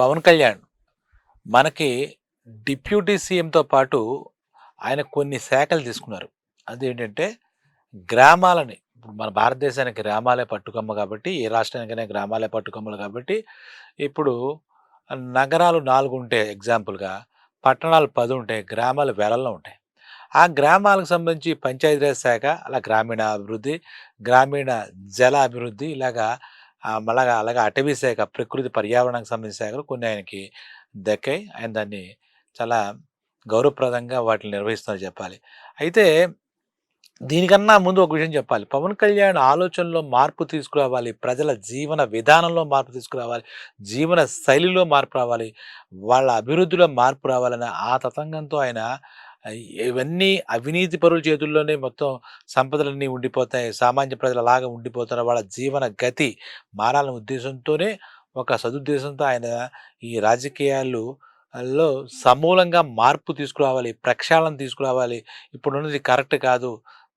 పవన్ కళ్యాణ్ మనకి డిప్యూటీ సీఎంతో పాటు ఆయన కొన్ని శాఖలు తీసుకున్నారు. అదేంటంటే గ్రామాలని ఇప్పుడు మన భారతదేశానికి గ్రామాలే పట్టుకొమ్మ కాబట్టి ఏ రాష్ట్రానికైనా గ్రామాలే పట్టుకమ్మలు కాబట్టి ఇప్పుడు నగరాలు నాలుగు ఉంటాయి ఎగ్జాంపుల్గా పట్టణాలు పది ఉంటాయి గ్రామాలు వేలల్లో ఉంటాయి. ఆ గ్రామాలకు సంబంధించి పంచాయతీరాజ్ శాఖ అలా గ్రామీణ అభివృద్ధి గ్రామీణ జల అభివృద్ధి ఇలాగా మళ్ళా అలాగే అటవీ శాఖ ప్రకృతి పర్యావరణానికి సంబంధించిన శాఖలు కొన్ని ఆయనకి దక్కాయి. ఆయన దాన్ని చాలా గౌరవప్రదంగా వాటిని నిర్వహిస్తున్నారు చెప్పాలి. అయితే దీనికన్నా ముందు ఒక విషయం చెప్పాలి. పవన్ కళ్యాణ్ ఆలోచనలో మార్పు తీసుకురావాలి. ప్రజల జీవన విధానంలో మార్పు తీసుకురావాలి. జీవన శైలిలో మార్పు రావాలి. వాళ్ళ అభివృద్ధిలో మార్పు రావాలని ఆ తతంగంతో ఆయన ఇవన్నీ అవినీతి పరుల చేతుల్లోనే మొత్తం సంపదలన్నీ ఉండిపోతాయి. సామాన్య ప్రజలు అలాగా ఉండిపోతారు. వాళ్ళ జీవన గతి మారాలనే ఉద్దేశంతోనే ఒక సదుద్దేశంతో ఆయన ఈ రాజకీయాలు లో సమూలంగా మార్పు తీసుకురావాలి ప్రక్షాళన తీసుకురావాలి. ఇప్పుడున్నది కరెక్ట్ కాదు.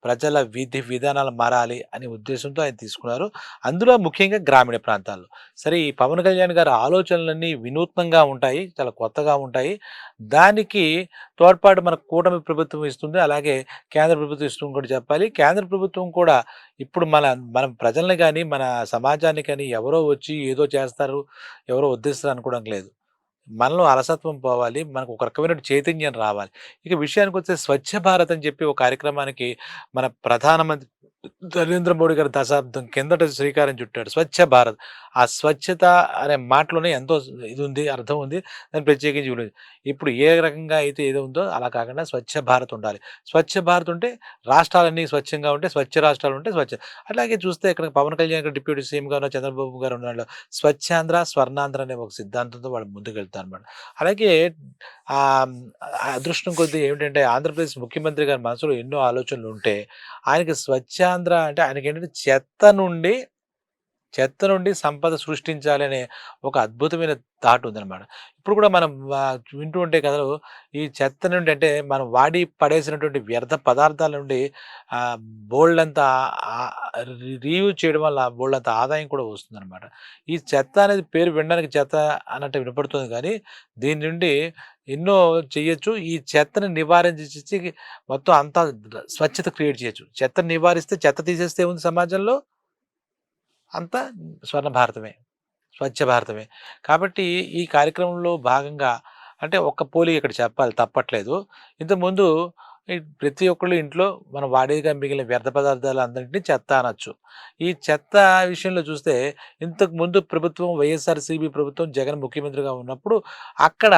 ప్రజల విధి విధానాలు మారాలి అనే ఉద్దేశంతో ఆయన తీసుకున్నారు. అందులో ముఖ్యంగా గ్రామీణ ప్రాంతాల్లో. సరే ఈ పవన్ కళ్యాణ్ గారి ఆలోచనలన్నీ వినూత్నంగా ఉంటాయి చాలా కొత్తగా ఉంటాయి. దానికి తోడ్పాటు మన కూటమి ప్రభుత్వం ఇస్తుంది. అలాగే కేంద్ర ప్రభుత్వం ఇస్తుంది కూడా చెప్పాలి. కేంద్ర ప్రభుత్వం కూడా ఇప్పుడు మన మన ప్రజల్ని కానీ మన సమాజాన్ని కానీ ఎవరో వచ్చి ఏదో చేస్తారు ఎవరో ఉద్దేశిస్తారు అనుకోవడం లేదు. మనలో అలసత్వం పోవాలి. మనకు ఒక రకమైన చైతన్యం రావాలి. ఇక విషయానికి వస్తే స్వచ్ఛ భారత్ అని చెప్పి ఒక కార్యక్రమానికి మన ప్రధానమంత్రి నరేంద్ర మోడీ గారి దశాబ్దం కిందట శ్రీకారం చుట్టాడు. స్వచ్ఛ భారత్. ఆ స్వచ్ఛత అనే మాటలోనే ఎంతో ఇది ఉంది అర్థం ఉంది. దాన్ని ప్రత్యేకించి ఇప్పుడు ఏ రకంగా అయితే ఏదో ఉందో అలా కాకుండా స్వచ్ఛ భారత్ ఉండాలి. స్వచ్ఛ భారత్ ఉంటే రాష్ట్రాలన్నీ స్వచ్ఛంగా ఉంటే స్వచ్ఛ రాష్ట్రాలు ఉంటే స్వచ్ఛ. అలాగే చూస్తే ఇక్కడ పవన్ కళ్యాణ్ గారు డిప్యూటీ సీఎంగా ఉన్న చంద్రబాబు గారు ఉన్న స్వచ్ఛాంధ్ర స్వర్ణాంధ్ర అనే ఒక సిద్ధాంతంతో వాళ్ళు ముందుకెళ్తారు అనమాట అలాగే అదృష్టం కొద్దీ ఏమిటంటే ఆంధ్రప్రదేశ్ ముఖ్యమంత్రి గారి మనసులో ఎన్నో ఆలోచనలు ఉంటే ఆయనకి స్వచ్ఛ ఆంధ్ర అంటే ఆయనకి ఏంటంటే చెత్త నుండి చెత్త నుండి సంపద సృష్టించాలి అనే ఒక అద్భుతమైన థాట్ ఉందన్నమాట. ఇప్పుడు కూడా మనం వింటూ ఉంటే కథలు ఈ చెత్త నుండి అంటే మనం వాడి పడేసినటువంటి వ్యర్థ పదార్థాల నుండి బోల్డ్ అంతా రీయూజ్ చేయడం వల్ల బోల్డ్ అంత ఆదాయం కూడా వస్తుందన్నమాట. ఈ చెత్త అనేది పేరు వినడానికి చెత్త అన్నట్టు వినపడుతుంది కానీ దీని నుండి ఎన్నో చేయొచ్చు. ఈ చెత్తని నివారించి మొత్తం అంతా స్వచ్ఛత క్రియేట్ చేయొచ్చు. చెత్తను నివారిస్తే చెత్త తీసేస్తే ఉంది సమాజంలో? అంతా స్వర్ణ భారతమే స్వచ్ఛ భారతమే. కాబట్టి ఈ కార్యక్రమంలో భాగంగా అంటే ఒక్క పోలి ఇక్కడ చెప్పాలి తప్పట్లేదు. ఇంతకుముందు ప్రతి ఒక్కళ్ళు ఇంట్లో మనం వాడేగా మిగిలిన వ్యర్థ పదార్థాలు అందరినీ చెత్త అనొచ్చు. ఈ చెత్త విషయంలో చూస్తే ఇంతకు ముందు ప్రభుత్వం వైఎస్ఆర్సీబీ ప్రభుత్వం జగన్ ముఖ్యమంత్రిగా ఉన్నప్పుడు అక్కడ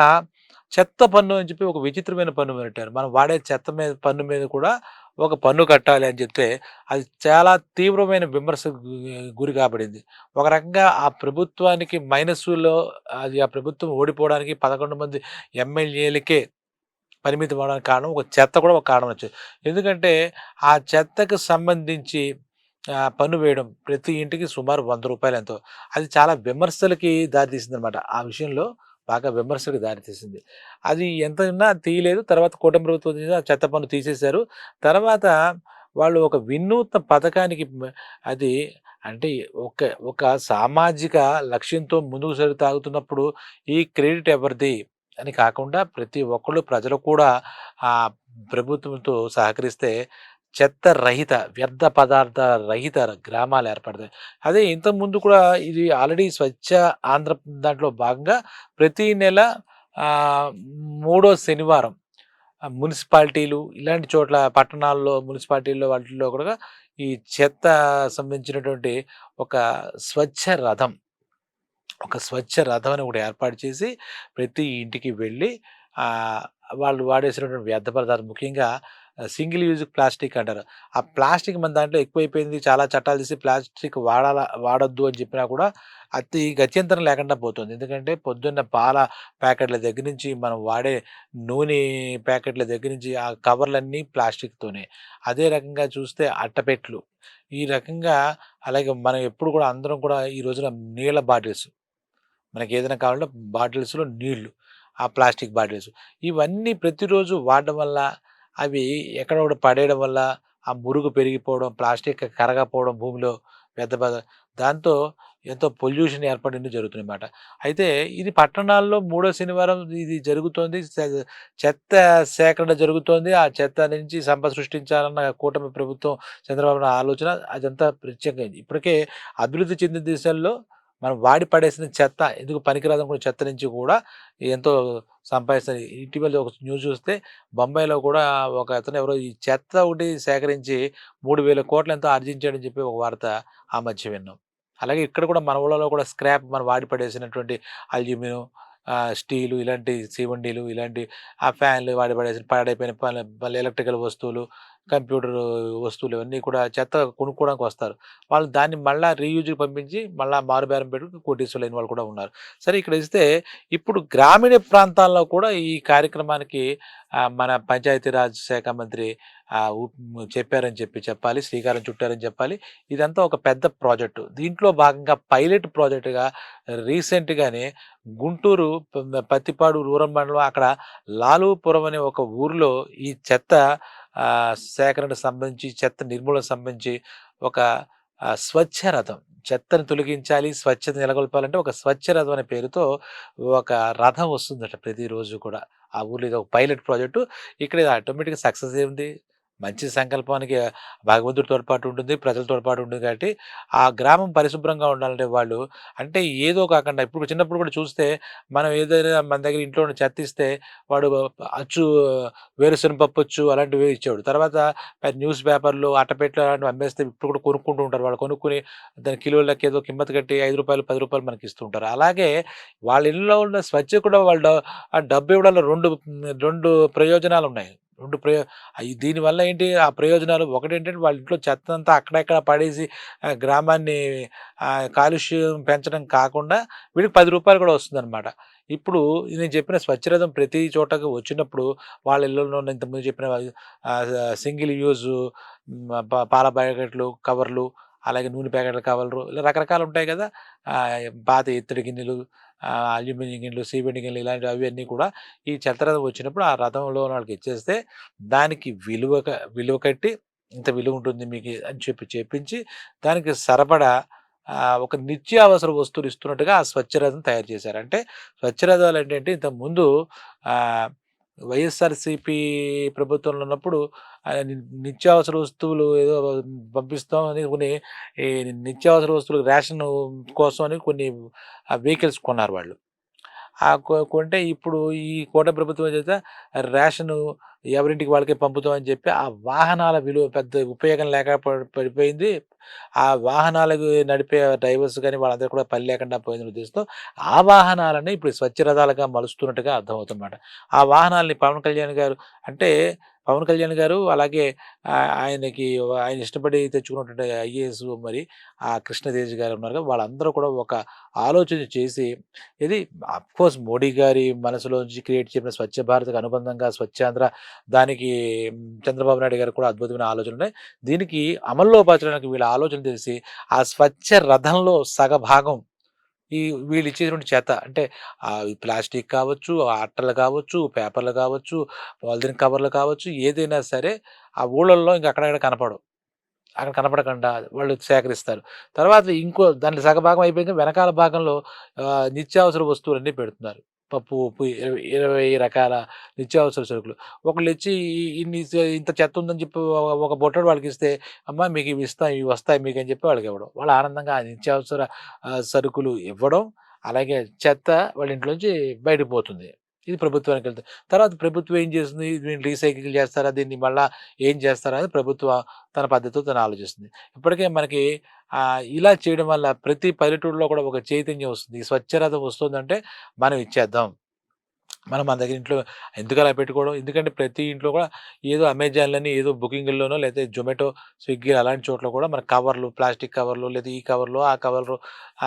చెత్త పన్ను అని చెప్పి ఒక విచిత్రమైన పన్ను పెట్టారు మనం వాడే చెత్త మీద పన్ను మీద కూడా ఒక పన్ను కట్టాలి అని చెప్తే అది చాలా తీవ్రమైన విమర్శకు గురి కాబడింది. ఒక రకంగా ఆ ప్రభుత్వానికి మైనస్లో అది ఆ ప్రభుత్వం ఓడిపోవడానికి పదకొండు మంది ఎమ్మెల్యేలకే పరిమితం అవడానికి కారణం ఒక చెత్త కూడా ఒక కారణం వచ్చింది. ఎందుకంటే ఆ చెత్తకు సంబంధించి ఆ, పన్ను వేయడం ప్రతి ఇంటికి సుమారు వంద రూపాయలు ఎంతో. అది చాలా విమర్శలకి దారితీసింది అనమాట ఆ విషయంలో బాగా విమర్శలకు దారితీసింది అది ఎంత ఉన్నా తీయలేదు. తర్వాత కూటమి ప్రభుత్వం చెత్త పన్ను తీసేశారు. తర్వాత వాళ్ళు ఒక వినూత్న పథకానికి అది అంటే ఒక ఒక సామాజిక లక్ష్యంతో ముందుకు సరి తాగుతున్నప్పుడు ఈ క్రెడిట్ ఎవరిది అని కాకుండా ప్రతి ఒక్కళ్ళు ప్రజలు కూడా ఆ ప్రభుత్వంతో సహకరిస్తే చెత్త రహిత వ్యర్థ పదార్థ రహిత గ్రామాలు ఏర్పడతాయి. అదే ఇంతకుముందు కూడా ఇది ఆల్రెడీ స్వచ్ఛ ఆంధ్ర దాంట్లో భాగంగా ప్రతి నెల మూడో శనివారం మున్సిపాలిటీలు ఇలాంటి చోట్ల పట్టణాల్లో మున్సిపాలిటీల్లో వాటిల్లో కూడా ఈ చెత్త సంబంధించినటువంటి ఒక స్వచ్ఛ రథం ఒక స్వచ్ఛ రథం అని ఒకటి ఏర్పాటు చేసి ప్రతి ఇంటికి వెళ్ళి వాళ్ళు వాడేసినటువంటి వ్యర్థ పదార్థాలు ముఖ్యంగా సింగిల్ యూజ్ ప్లాస్టిక్ అంటారు. ఆ ప్లాస్టిక్ మన దాంట్లో ఎక్కువైపోయింది చాలా చట్టాలు తీసి ప్లాస్టిక్ వాడాల వాడొద్దు అని చెప్పినా కూడా అతి గత్యంతరం లేకుండా పోతుంది. ఎందుకంటే పొద్దున్న పాల ప్యాకెట్ల దగ్గర నుంచి మనం వాడే నూనె ప్యాకెట్ల దగ్గర నుంచి ఆ కవర్లన్నీ ప్లాస్టిక్తోనే. అదే రకంగా చూస్తే అట్టపెట్లు ఈ రకంగా అలాగే మనం ఎప్పుడు కూడా అందరం కూడా ఈ రోజున నీళ్ళ బాటిల్స్. మనకి ఏదైనా కావాలంటే బాటిల్స్లో నీళ్ళు ఆ ప్లాస్టిక్ బాటిల్స్. ఇవన్నీ ప్రతిరోజు వాడడం వల్ల అవి ఎక్కడ ఒకటి పడేయడం వల్ల ఆ మురుగు పెరిగిపోవడం ప్లాస్టిక్ కరగపోవడం భూమిలో పెద్ద పెద్ద దాంతో ఎంతో పొల్యూషన్ ఏర్పడింది జరుగుతుందన్నమాట. అయితే ఇది పట్టణాల్లో మూడో శనివారం ఇది జరుగుతోంది. చెత్త సేకరణ జరుగుతోంది. ఆ చెత్త నుంచి సంపద సృష్టించాలన్న కూటమి ప్రభుత్వం చంద్రబాబు ఆలోచన అదంతా ప్రత్యేకమైంది. ఇప్పటికే అభివృద్ధి చెందిన దేశాల్లో మనం వాడి పడేసిన చెత్త ఎందుకు పనికిరాదనుకున్న చెత్త నుంచి కూడా ఎంతో సంపాదిస్తారు. ఇటీవల ఒక న్యూస్ చూస్తే బొంబాయిలో కూడా ఒక అతను ఎవరో ఈ చెత్త ఒకటి సేకరించి మూడు వేల కోట్లు ఎంతో ఆర్జించాడని చెప్పి ఒక వార్త ఆ మధ్య విన్నాం. అలాగే ఇక్కడ కూడా మన ఊళ్ళలో కూడా స్క్రాప్ మనం వాడి పడేసినటువంటి అల్యూమినియం స్టీలు ఇలాంటి సీవండీలు ఇలాంటి ఆ ఫ్యాన్లు వాడి పడేసిన పాడైపోయిన పని మళ్ళీ ఎలక్ట్రికల్ వస్తువులు కంప్యూటర్ వస్తువులు ఇవన్నీ కూడా చెత్త కొనుక్కోవడానికి వస్తారు. వాళ్ళు దాన్ని మళ్ళీ రీయూజ్కి పంపించి మళ్ళీ మారుబేరం పెట్టుకుని కోటీశ్వరులు అయిన వాళ్ళు కూడా ఉన్నారు. సరే ఇక్కడ ఇస్తే ఇప్పుడు గ్రామీణ ప్రాంతాల్లో కూడా ఈ కార్యక్రమానికి మన పంచాయతీరాజ్ శాఖ మంత్రి చెప్పారని చెప్పి చెప్పాలి శ్రీకారం చుట్టారని చెప్పాలి. ఇదంతా ఒక పెద్ద ప్రాజెక్టు. దీంట్లో భాగంగా పైలట్ ప్రాజెక్టుగా రీసెంట్గానే గుంటూరు పత్తిపాడు రూరల్ మండలం అక్కడ లాలుపురం అనే ఒక ఊరిలో ఈ చెత్త సేకరణకు సంబంధించి చెత్త నిర్మూలనకు సంబంధించి ఒక స్వచ్ఛ రథం. చెత్తను తొలగించాలి స్వచ్ఛత నెలకొల్పాలంటే ఒక స్వచ్ఛ రథం అనే పేరుతో ఒక రథం వస్తుందట ప్రతిరోజు కూడా. ఆ ఊర్లో ఇది ఒక పైలట్ ప్రాజెక్టు. ఇక్కడ ఆటోమేటిక్గా సక్సెస్ అయింది మంచి సంకల్పానికి భగవంతుడి తోడ్పాటు ఉంటుంది ప్రజల తోడ్పాటు ఉంటుంది కాబట్టి ఆ గ్రామం పరిశుభ్రంగా ఉండాలంటే వాళ్ళు అంటే ఏదో కాకుండా ఇప్పుడు చిన్నప్పుడు కూడా చూస్తే మనం ఏదైనా మన దగ్గర ఇంట్లో చెత్తిస్తే వాడు అచ్చు వేరుశనగ పప్పు వచ్చు అలాంటివి ఇచ్చేవాడు. తర్వాత న్యూస్ పేపర్లు అట్టపెట్లు అలాంటివి అమ్మేస్తే ఇప్పుడు కూడా కొనుక్కుంటూ ఉంటారు. వాళ్ళు కొనుక్కుని దాని కిలోలకి ఏదో కిమ్మత్ కట్టి ఐదు రూపాయలు పది రూపాయలు మనకి ఇస్తుంటారు అలాగే వాళ్ళ ఇళ్ళలో ఉన్న స్వచ్ఛ కూడా వాళ్ళు ఆ డబ్బు ఇవ్వడంలో రెండు రెండు ప్రయోజనాలు ఉన్నాయి. రెండు ప్రయో దీనివల్ల ఏంటి? ఆ ప్రయోజనాలు ఒకటి ఏంటంటే వాళ్ళ ఇంట్లో చెత్త అంతా అక్కడెక్కడ పడేసి గ్రామాన్ని కాలుష్యం పెంచడం కాకుండా వీడికి పది రూపాయలు కూడా వస్తుందన్నమాట. ఇప్పుడు నేను చెప్పిన స్వచ్ఛరథం ప్రతి చోటకు వచ్చినప్పుడు వాళ్ళ ఇళ్ళలో ఇంతకుముందు చెప్పిన సింగిల్ యూజ్ పాల బ్యాకెట్లు కవర్లు అలాగే నూనె ప్యాకెట్లు కవర్లు ఇలా రకరకాలు ఉంటాయి కదా. ఆ, పాత గిన్నెలు అల్యూమినియం గిన్నెలు సిమెంట్ గిన్నెలు ఇలాంటివి అవన్నీ కూడా ఈ చెత్త రథం వచ్చినప్పుడు ఆ రథంలో వాళ్ళకి ఇచ్చేస్తే దానికి విలువ క- విలువ కట్టి ఇంత విలువ ఉంటుంది మీకు అని చెప్పి చెప్పించి దానికి సరిపడా ఒక నిత్యావసర వస్తువులు ఇస్తున్నట్టుగా ఆ స్వచ్ఛరథం తయారు చేశారు. అంటే స్వచ్ఛరథాలు ఏంటంటే ఇంతకుముందు వైఎస్ఆర్సిపి ప్రభుత్వంలో ఉన్నప్పుడు నిత్యావసర వస్తువులు ఏదో పంపిస్తాం అని కొన్ని ఈ నిత్యావసర వస్తువులు రేషన్ కోసం అని కొన్ని వెహికల్స్ కొన్నారు వాళ్ళు. ఆ కొంటే ఇప్పుడు ఈ కోట ప్రభుత్వం చేత రేషన్ ఎవరింటికి వాళ్ళకే పంపుతామని చెప్పి ఆ వాహనాల విలువ పెద్ద ఉపయోగం లేక పడిపోయింది. ఆ వాహనాలకు నడిపే డ్రైవర్స్ కానీ వాళ్ళందరూ కూడా పని లేకుండా పోయిన ఉద్దేశంతో ఆ వాహనాలని ఇప్పుడు స్వచ్ఛ రథాలుగా మలుస్తున్నట్టుగా అర్థమవుతుందన్నమాట. ఆ వాహనాలని పవన్ కళ్యాణ్ గారు అంటే పవన్ కళ్యాణ్ గారు అలాగే ఆయనకి ఆయన ఇష్టపడి తెచ్చుకున్నటువంటి ఐఏఎస్ మరి ఆ కృష్ణతేజ్ గారు ఉన్నారు కదా, వాళ్ళందరూ కూడా ఒక ఆలోచన చేసి ఇది కోర్స్ మోడీ గారి మనసులోంచి క్రియేట్ చేసిన స్వచ్ఛ భారత్ అనుబంధంగా స్వచ్ఛాంధ్ర దానికి చంద్రబాబు నాయుడు గారు కూడా అద్భుతమైన ఆలోచన ఉన్నాయి. దీనికి అమల్లో పరచడానికి వీళ్ళ ఆలోచన తెలిసి ఆ స్వచ్ఛ రథంలో సగభాగం ఈ వీళ్ళు ఇచ్చేటువంటి చెత్త. అంటే ప్లాస్టిక్ కావచ్చు ఆ అట్టలు కావచ్చు పేపర్లు కావచ్చు పాలిథిన్ కవర్లు కావచ్చు ఏదైనా సరే ఆ ఊళ్ళల్లో ఇంకా అక్కడక్కడ కనపడవు. అక్కడ కనపడకుండా వాళ్ళు సేకరిస్తారు. తర్వాత ఇంకో దాని సగభాగం అయిపోయింది. వెనకాల భాగంలో నిత్యావసర వస్తువులన్నీ పెడుతున్నారు. పప్పు ఉప్పు ఇరవై ఇరవై రకాల నిత్యావసర సరుకులు. ఒకళ్ళు ఇచ్చి ఇన్ని ఇంత చెత్త ఉందని చెప్పి ఒక- బొట్టడు వాళ్ళకి ఇస్తే అమ్మ మీకు ఇవి ఇస్తాం ఇవి వస్తాయి మీకు అని చెప్పి వాళ్ళకి ఇవ్వడం. వాళ్ళు ఆనందంగా ఆ నిత్యావసర సరుకులు ఇవ్వడం. అలాగే చెత్త వాళ్ళ ఇంట్లోంచి బయటకు పోతుంది. ఇది ప్రభుత్వానికి వెళ్తుంది. తర్వాత ప్రభుత్వం ఏం చేస్తుంది? దీన్ని రీసైకిల్ చేస్తారా? దీన్ని మళ్ళీ ఏం చేస్తారా? అని ప్రభుత్వం తన పద్ధతితో తను ఆలోచిస్తుంది. ఇప్పటికే మనకి ఇలా చేయడం వల్ల ప్రతి పల్లెటూరులో కూడా ఒక చైతన్యం వస్తుంది. ఈ స్వచ్ఛరథం వస్తుందంటే మనం ఇచ్చేద్దాం. మనం మన దగ్గర ఇంట్లో ఎందుకు అలా పెట్టుకోవడం? ఎందుకంటే ప్రతి ఇంట్లో కూడా ఏదో అమెజాన్లని ఏదో బుకింగ్లోనో లేదా జొమాటో స్విగ్గీ అలాంటి చోట్ల కూడా మన కవర్లు ప్లాస్టిక్ కవర్లు లేదా ఈ కవర్లు ఆ కవర్లు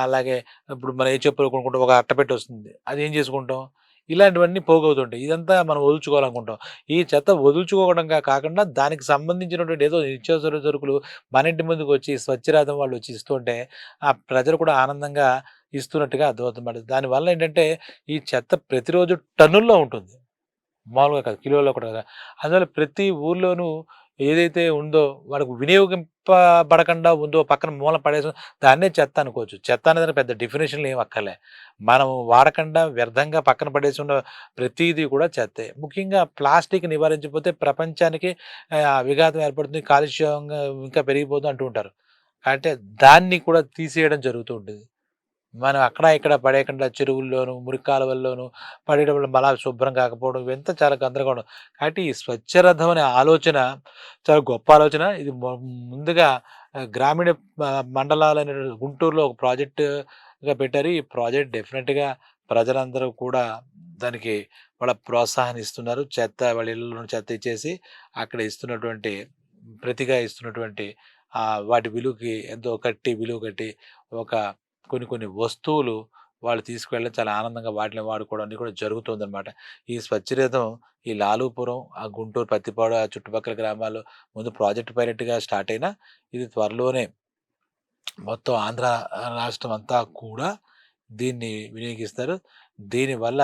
అలాగే ఇప్పుడు మనం ఏ చెప్పులు కొనుక్కుంటాం ఒక అట్టపెట్టి వస్తుంది అది ఏం చేసుకుంటాం? ఇలాంటివన్నీ పోగవుతుంటాయి. ఇదంతా మనం వదులుచుకోవాలనుకుంటాం. ఈ చెత్త వదులుచుకోవడంగా కాకుండా దానికి సంబంధించినటువంటి ఏదో నిత్యావసర సరుకులు మన ఇంటి ముందుకు వచ్చి స్వచ్ఛరాధం వాళ్ళు వచ్చి ఇస్తుంటే ఆ ప్రజలు కూడా ఆనందంగా ఇస్తున్నట్టుగా అర్థమవుతుంది దానివల్ల ఏంటంటే ఈ చెత్త ప్రతిరోజు టన్నుల్లో ఉంటుంది. మామూలుగా కాదు కిలోలో కూడా కదా. అందువల్ల ప్రతి ఊర్లోనూ ఏదైతే ఉందో వాళ్ళకు వినియోగం పడకుండా ఉందో పక్కన మూల పడేసి దాన్నే చెత్త అనుకోవచ్చు. చెత్త అనేది పెద్ద డెఫినేషన్లు ఏం అక్కర్లే. మనం వాడకుండా వ్యర్థంగా పక్కన పడేసి ఉన్న ప్రతిదీ కూడా చెత్తే. ముఖ్యంగా ప్లాస్టిక్ నివారించకపోతే ప్రపంచానికి విఘాతం ఏర్పడుతుంది కాలుష్యం ఇంకా పెరిగిపోతుంది అంటూ ఉంటారు. అంటే దాన్ని కూడా తీసేయడం జరుగుతూ ఉంటుంది. మనం అక్కడ ఇక్కడ పడేయకుండా చెరువుల్లోనూ మురికి కాలువల్లోను పడేటప్పుడు మళ్ళా శుభ్రం కాకపోవడం ఇవంతా చాలా గందరగోళం. కాబట్టి ఈ స్వచ్ఛరథం అనే ఆలోచన చాలా గొప్ప ఆలోచన. ఇది ముందుగా గ్రామీణ మండలాలనే గుంటూరులో ఒక ప్రాజెక్టుగా పెట్టారు. ఈ ప్రాజెక్ట్ డెఫినెట్గా ప్రజలందరూ కూడా దానికి వాళ్ళ ప్రోత్సాహాన్ని ఇస్తున్నారు. చెత్త వాళ్ళ ఇళ్ళలో చెత్త ఇచ్చేసి అక్కడ ఇస్తున్నటువంటి ప్రతిగా ఇస్తున్నటువంటి వాటి విలువకి ఎంతో కట్టి విలువ కట్టి ఒక కొన్ని కొన్ని వస్తువులు వాళ్ళు తీసుకువెళ్ళి చాలా ఆనందంగా వాటిని వాడుకోవడం అన్ని కూడా జరుగుతుందన్నమాట. ఈ స్వచ్ఛరథం ఈ లాలూపురం ఆ గుంటూరు పత్తిపాడు ఆ చుట్టుపక్కల గ్రామాల్లో ముందు ప్రాజెక్ట్ పైలట్గా స్టార్ట్ అయినా ఇది త్వరలోనే మొత్తం ఆంధ్ర రాష్ట్రం అంతా కూడా దీన్ని వినియోగిస్తారు. దీనివల్ల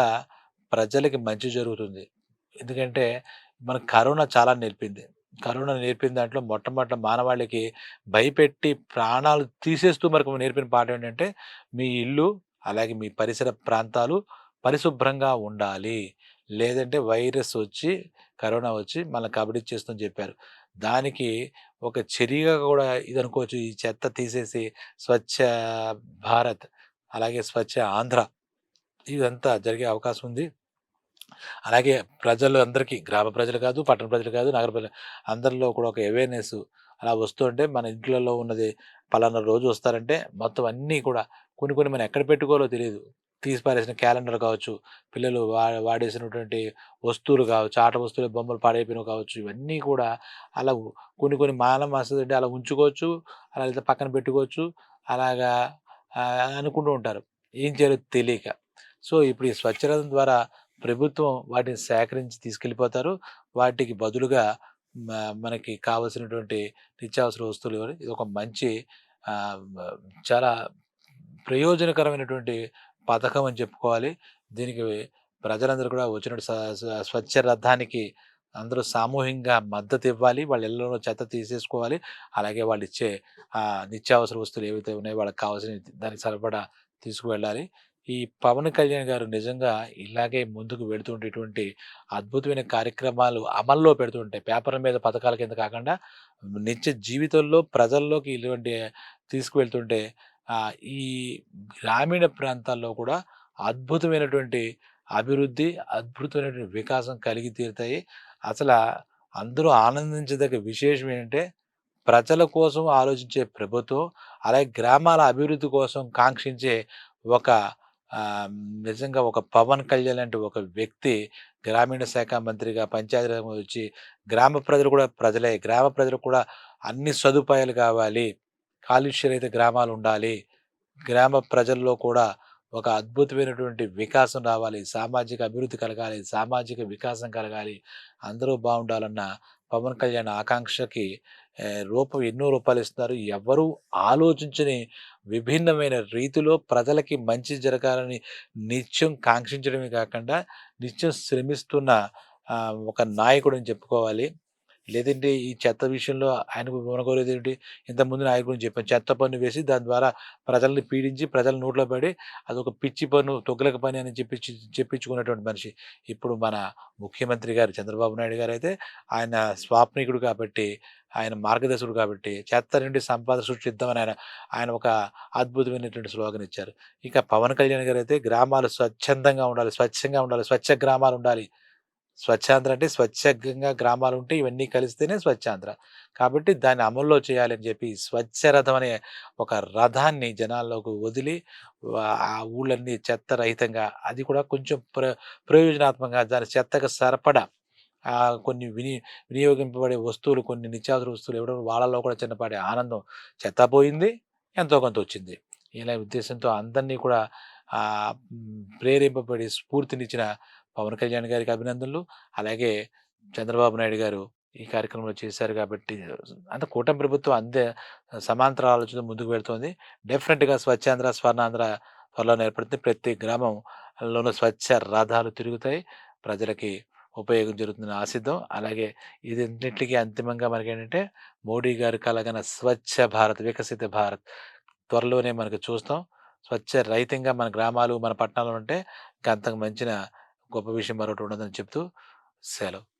ప్రజలకి మంచి జరుగుతుంది. ఎందుకంటే మన కరోనా చాలా నేర్పింది. కరోనా నేర్పిన దాంట్లో మొట్టమొదటి మానవాళికి భయపెట్టి ప్రాణాలు తీసేస్తూ మనకు నేర్పిన పాఠం ఏంటంటే మీ ఇల్లు అలాగే మీ పరిసర ప్రాంతాలు పరిశుభ్రంగా ఉండాలి. లేదంటే వైరస్ వచ్చి కరోనా వచ్చి మన కబడ్డీ చేస్తుందని చెప్పారు. దానికి ఒక చర్యగా కూడా ఇది అనుకోవచ్చు ఈ చెత్త తీసేసి స్వచ్ఛ భారత్ అలాగే స్వచ్ఛ ఆంధ్ర ఇదంతా జరిగే అవకాశం ఉంది. అలాగే ప్రజలు అందరికీ గ్రామ ప్రజలు కాదు పట్టణ ప్రజలు కాదు నగర ప్రజలు అందరిలో కూడా ఒక అవేర్నెస్ అలా వస్తుంటే మన ఇంట్లలో ఉన్నది పలానా రోజు వస్తారంటే మొత్తం అన్నీ కూడా కొన్ని కొన్ని మనం ఎక్కడ పెట్టుకోవాలో తెలియదు తీసిపారేసిన క్యాలెండర్ కావచ్చు పిల్లలు వా వాడేసినటువంటి వస్తువులు కావచ్చు ఆట వస్తువులు బొమ్మలు పాడైపోయినవి కావచ్చు ఇవన్నీ కూడా అలా కొన్ని కొన్ని మానం వస్తుందంటే అలా ఉంచుకోవచ్చు అలా లేదా పక్కన పెట్టుకోవచ్చు అలాగా అనుకుంటూ ఉంటారు. ఏం చేయాలో తెలియక. సో ఇప్పుడు ఈ స్వచ్ఛరథం ద్వారా ప్రభుత్వం వాటిని సేకరించి తీసుకెళ్ళిపోతారు. వాటికి బదులుగా మనకి కావలసినటువంటి నిత్యావసర వస్తువులు ఇది ఒక మంచి చాలా ప్రయోజనకరమైనటువంటి పథకం అని చెప్పుకోవాలి. దీనికి ప్రజలందరూ కూడా వచ్చిన స్వచ్ఛ రథానికి అందరూ సామూహికంగా మద్దతు ఇవ్వాలి. వాళ్ళ ఇళ్ళలో చెత్త తీసేసుకోవాలి. అలాగే వాళ్ళు ఇచ్చే నిత్యావసర వస్తువులు ఏవైతే ఉన్నాయో వాళ్ళకి కావాల్సిన దానికి సరిపడా తీసుకువెళ్ళాలి. ఈ పవన్ కళ్యాణ్ గారు నిజంగా ఇలాగే ముందుకు వెళుతుంటేటువంటి అద్భుతమైన కార్యక్రమాలు అమల్లో పెడుతుంటాయి. పేపర్ మీద పథకాల కింద కాకుండా నిత్య జీవితంలో ప్రజల్లోకి ఇటువంటి తీసుకువెళ్తుంటే ఈ గ్రామీణ ప్రాంతాల్లో కూడా అద్భుతమైనటువంటి అభివృద్ధి అద్భుతమైనటువంటి వికాసం కలిగి తీరుతాయి. అసలు అందరూ ఆనందించదగ్గ విశేషం ఏంటంటే ప్రజల కోసం ఆలోచించే ప్రభుత్వం అలాగే గ్రామాల అభివృద్ధి కోసం కాంక్షించే ఒక నిజంగా ఒక పవన్ కళ్యాణ్ లాంటి ఒక వ్యక్తి గ్రామీణ శాఖ మంత్రిగా పంచాయతీ వచ్చి గ్రామ ప్రజలు కూడా ప్రజలే. గ్రామ ప్రజలు కూడా అన్ని సదుపాయాలు కావాలి. కాలుష్య గ్రామాలు ఉండాలి. గ్రామ ప్రజల్లో కూడా ఒక అద్భుతమైనటువంటి వికాసం రావాలి. సామాజిక అభివృద్ధి కలగాలి. సామాజిక వికాసం కలగాలి. అందరూ బాగుండాలన్న పవన్ కళ్యాణ్ ఆకాంక్షకి రూపం ఎన్నో రూపాయలు ఇస్తున్నారు. ఎవరు ఆలోచించని విభిన్నమైన రీతిలో ప్రజలకి మంచి జరగాలని నిత్యం కాంక్షించడమే కాకుండా నిత్యం శ్రమిస్తున్న ఒక నాయకుడు అని చెప్పుకోవాలి. లేదంటే ఈ చెత్త విషయంలో ఆయనకు మనకోరేది ఏంటి? ఇంతకుముందు నాయకుడు గురించి చెప్పాను. చెత్త పన్ను వేసి దాని ద్వారా ప్రజల్ని పీడించి ప్రజల నోట్లో పడి అదొక పిచ్చి పన్ను తొగ్గులక పని అని చెప్పించి చెప్పించుకున్నటువంటి మనిషి. ఇప్పుడు మన ముఖ్యమంత్రి గారు చంద్రబాబు నాయుడు గారు అయితే ఆయన స్వాప్నికుడు కాబట్టి ఆయన మార్గదర్శకుడు కాబట్టి చెత్త నుండి సంపాద సృష్టిద్దామని ఆయన ఆయన ఒక అద్భుతమైనటువంటి స్లోగన్ ఇచ్చారు. ఇంకా పవన్ కళ్యాణ్ గారు అయితే గ్రామాలు స్వచ్ఛందంగా ఉండాలి స్వచ్ఛంగా ఉండాలి స్వచ్ఛ గ్రామాలు ఉండాలి. స్వచ్ఛాంధ్ర అంటే స్వచ్ఛంగా గ్రామాలు ఉంటే ఇవన్నీ కలిస్తేనే స్వచ్ఛాంధ్ర. కాబట్టి దాన్ని అమల్లో చేయాలని చెప్పి స్వచ్ఛ రథం అనే ఒక రథాన్ని జనాల్లోకి వదిలి ఆ ఊళ్ళన్నీ చెత్త రహితంగా అది కూడా కొంచెం ప్ర ప్రయోజనాత్మకంగా దాని చెత్తకు సరిపడా కొన్ని విని వినియోగింపబడే వస్తువులు కొన్ని నిత్యావసర వస్తువులు ఇవ్వడం వాళ్ళలో కూడా చిన్నపాటి ఆనందం చెత్తపోయింది ఎంతో కొంత వచ్చింది. ఇలా ఉద్దేశంతో అందరినీ కూడా ప్రేరేపబడి స్ఫూర్తినిచ్చిన పవన్ కళ్యాణ్ గారికి అభినందనలు. అలాగే చంద్రబాబు నాయుడు గారు ఈ కార్యక్రమంలో చేశారు కాబట్టి అంత కూటమి ప్రభుత్వం అందే సమాంతర ఆలోచన ముందుకు వెళ్తోంది. డెఫినెట్గా స్వచ్ఛాంధ్ర స్వర్ణాంధ్ర త్వరలో ఏర్పడుతుంది. ప్రతి గ్రామంలోనూ స్వచ్ఛ రథాలు తిరుగుతాయి. ప్రజలకి ఉపయోగం జరుగుతుందని ఆశిద్దాం. అలాగే ఇది అంతిమంగా మనకి ఏంటంటే మోడీ గారు కలగన స్వచ్ఛ భారత్ వికసిత భారత్ త్వరలోనే మనకు చూస్తాం. స్వచ్ఛ రహితంగా మన గ్రామాలు మన పట్టణాలు ఉంటే ఇంకా అంతకు మంచిన గొప్ప విషయం మరొకటి ఉండదని చెప్తూ సెలవు.